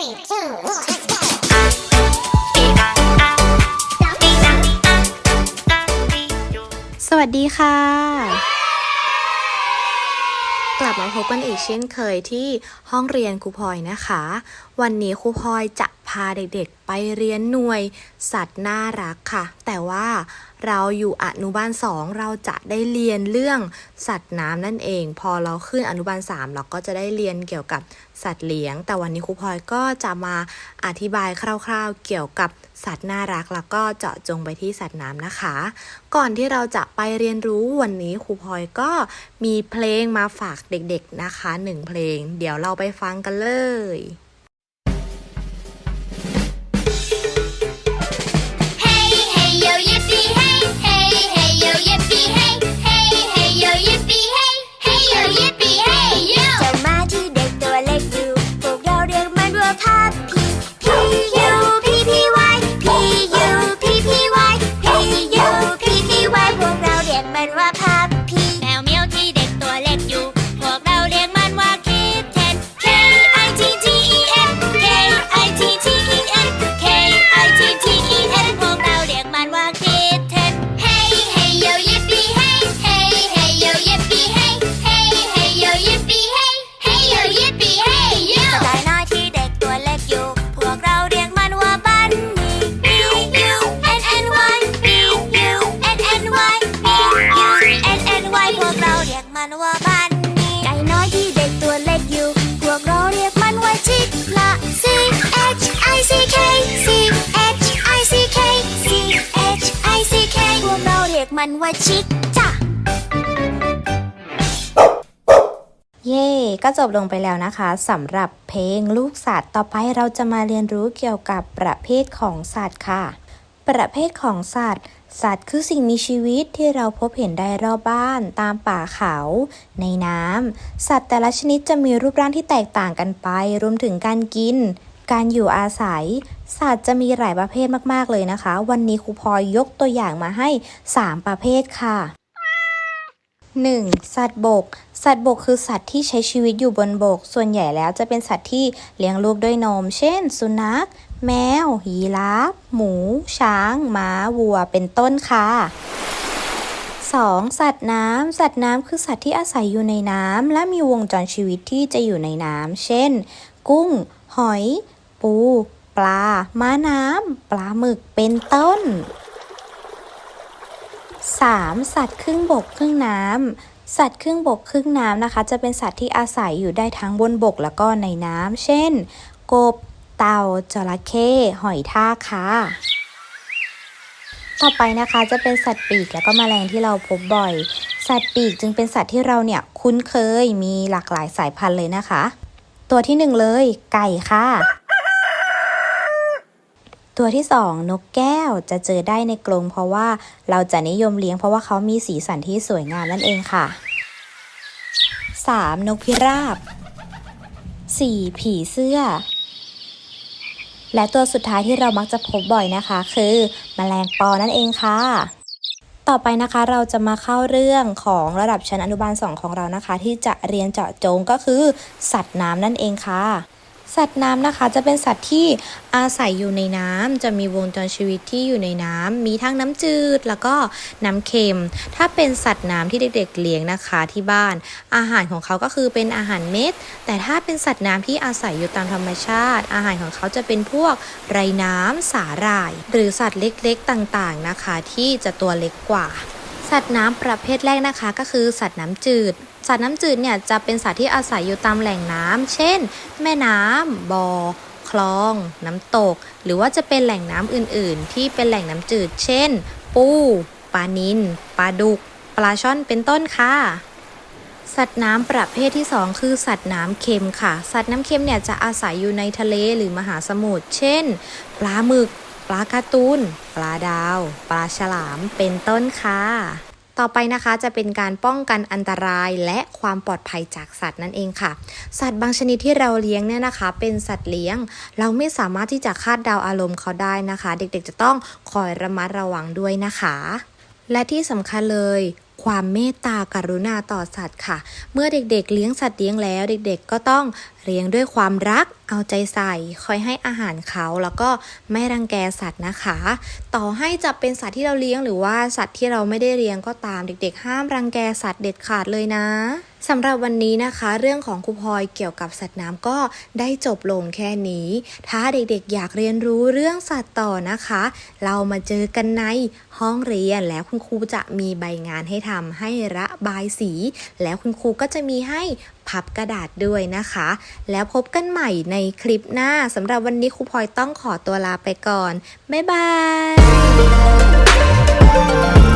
Three, two, one, let's go. สวัสดีค่ะ กลับมาพบกันอีกเช่นเคยที่ห้องเรียนครูพลอยนะคะ วันนี้ครูพลอยจะ พาเด็กๆ ไปเรียนหน่วยสัตว์น่ารักค่ะ แต่ว่าเราอยู่อนุบาลสองเราจะได้เรียนเรื่องสัตว์น้ำนั่นเอง พอเราขึ้นอนุบาลสามเราก็จะได้เรียนเกี่ยวกับสัตว์เลี้ยง แต่วันนี้ครูพลอยก็จะมาอธิบายคร่าวๆ เกี่ยวกับสัตว์น่ารัก แล้วก็เจาะจงไปที่สัตว์น้ำนะคะ ก่อนที่เราจะไปเรียนรู้วันนี้ครูพลอยก็มีเพลงมาฝากเด็กๆนะคะหนึ่งเพลง เดี๋ยวเราไปฟังกันเลย พวกเราเรียกมันว่าบันนี่ไก่น้อยที่เด็กตัวเล็กอยู่ พวกเราเรียกมันว่าชิกละ C H I C K C H I C K C H I C K พวกเราเรียกมันว่าชิกจ้ะเย่ก็จบลงไปแล้วนะคะสำหรับเพลงลูกสัตว์ต่อไปเราจะมาเรียนรู้เกี่ยวกับประเภทของสัตว์ค่ะ ประเภทของสัตว์ สัตว์คือสิ่งมีชีวิตที่เราพบเห็นได้รอบบ้าน ตามป่าเขา ในน้ำ สัตว์แต่ละชนิดจะมีรูปร่างที่แตกต่างกันไป รวมถึงการกิน การอยู่อาศัย สัตว์จะมีหลายประเภทมาก ๆ เลยนะคะ วันนี้ครูพลอยยกตัวอย่างมาให้ 3 ประเภทค่ะ 1. สัตว์บก สัตว์บกคือสัตว์ที่ใช้ชีวิตอยู่บนบก ส่วนใหญ่แล้วจะเป็นสัตว์ที่เลี้ยงลูกด้วยนม เช่น สุนัข แมว ยีราฟ หมู ช้าง ม้า วัว เป็นต้นค่ะ 2. สัตว์น้ำ สัตว์น้ำคือสัตว์ที่อาศัยอยู่ในน้ำ และมีวงจรชีวิตที่จะอยู่ในน้ำ เช่น กุ้ง หอย ปู ปลา ม้าน้ำ ปลาหมึก เป็นต้น 3. สัตว์ครึ่งบกครึ่งน้ำ สัตว์ครึ่งบกครึ่งน้ำนะคะ จะเป็นสัตว์ที่อาศัยอยู่ได้ทั้งบนบกแล้วก็ในน้ำ เช่น กบ เต่าจระเข้หอยทากค่ะ ต่อไปนะคะจะเป็นสัตว์ปีกแล้วก็แมลงที่เราพบบ่อย สัตว์ปีกจึงเป็นสัตว์ที่เราเนี่ยคุ้นเคยมีหลากหลายสายพันธุ์เลยนะคะ ตัวที่หนึ่งเลยไก่ค่ะ ตัวที่สองนกแก้วจะเจอได้ในกรงเพราะว่าเราจะนิยมเลี้ยงเพราะว่าเขามีสีสันที่สวยงามนั่นเองค่ะ 3. นกพิราบ 4. ผีเสื้อ และตัวสุดท้ายที่เรามักจะพบบ่อยนะคะ คือแมลงปอนั่นเองค่ะต่อไปนะคะเราจะมาเข้าเรื่องของระดับชั้นอนุบาล 2 ของเรานะคะ ที่จะเรียนเจาะจงก็คือ สัตว์น้ำนั่นเองค่ะ สัตว์น้ำนะคะจะเป็นสัตว์ที่อาศัยอยู่ในน้ำจะมีวงจรชีวิตที่อยู่ในน้ำมีทั้งน้ำจืดแล้วก็น้ำเค็ม ถ้าเป็นสัตว์น้ำที่เด็กๆเลี้ยงนะคะที่บ้าน อาหารของเขาก็คือเป็นอาหารเม็ด แต่ถ้าเป็นสัตว์น้ำที่อาศัยอยู่ตามธรรมชาติ อาหารของเขาจะเป็นพวกไรน้ำสาหร่าย หรือสัตว์เล็กๆต่างๆนะคะ ที่จะตัวเล็กกว่า สัตว์น้ำประเภทแรกนะคะ ก็คือสัตว์น้ำจืด สัตว์น้ำจืดเนี่ยจะเป็นสัตว์ที่อาศัยอยู่ตามแหล่งน้ำเช่น แม่น้ำบ่อคลอง น้ำตก หรือว่าจะเป็นแหล่งน้ำอื่น ๆ ที่เป็นแหล่งน้ำจืด เช่น ปูปลานิลปลาดุก ปลาช่อนเป็นต้นค่ะสัตว์น้ำประเภทที่ 2 คือสัตว์น้ำเค็มค่ะ สัตว์น้ำเค็มเนี่ยจะอาศัยอยู่ในทะเลหรือมหาสมุทร เช่น ปลาหมึก ปลาการ์ตูน ปลาดาว ปลาฉลาม เป็นต้นค่ะ ต่อไปนะคะจะเป็นการป้องกันอันตรายและความปลอดภัยจากสัตว์นั่นเองค่ะ สัตว์บางชนิดที่เราเลี้ยงเนี่ยนะคะ เป็นสัตว์เลี้ยง เราไม่สามารถที่จะคาดเดาอารมณ์เขาได้นะคะ เด็กๆจะต้องคอยระมัดระวังด้วยนะคะ และที่สำคัญเลย ความเมตตากรุณาต่อสัตว์ค่ะ เมื่อเด็กๆ เลี้ยงสัตว์เลี้ยงแล้ว เด็กๆ ก็ต้องเลี้ยงด้วยความรักเอาใจใส่ คอยให้อาหารเขาแล้วก็ไม่รังแกสัตว์นะคะ ต่อให้จะเป็นสัตว์ที่เราเลี้ยงหรือว่าสัตว์ที่เราไม่ได้เลี้ยงก็ตามเด็ก ๆ ห้ามรังแกสัตว์เด็ดขาดเลยนะ สำหรับวันนี้นะคะ เรื่องของครูพลอยเกี่ยวกับสัตว์น้ำก็ได้จบลงแค่นี้ ถ้าเด็กๆ อยากเรียนรู้เรื่องสัตว์ต่อนะคะ เรามาเจอกันในห้องเรียนแล้วคุณครูจะมีใบงานให้ทำให้ระบายสี แล้วคุณครูก็จะมีให้พับกระดาษด้วยนะคะ แล้วพบกันใหม่ในคลิปหน้าสำหรับวันนี้ครูพลอยต้องขอตัวลาไปก่อน บ๊ายบาย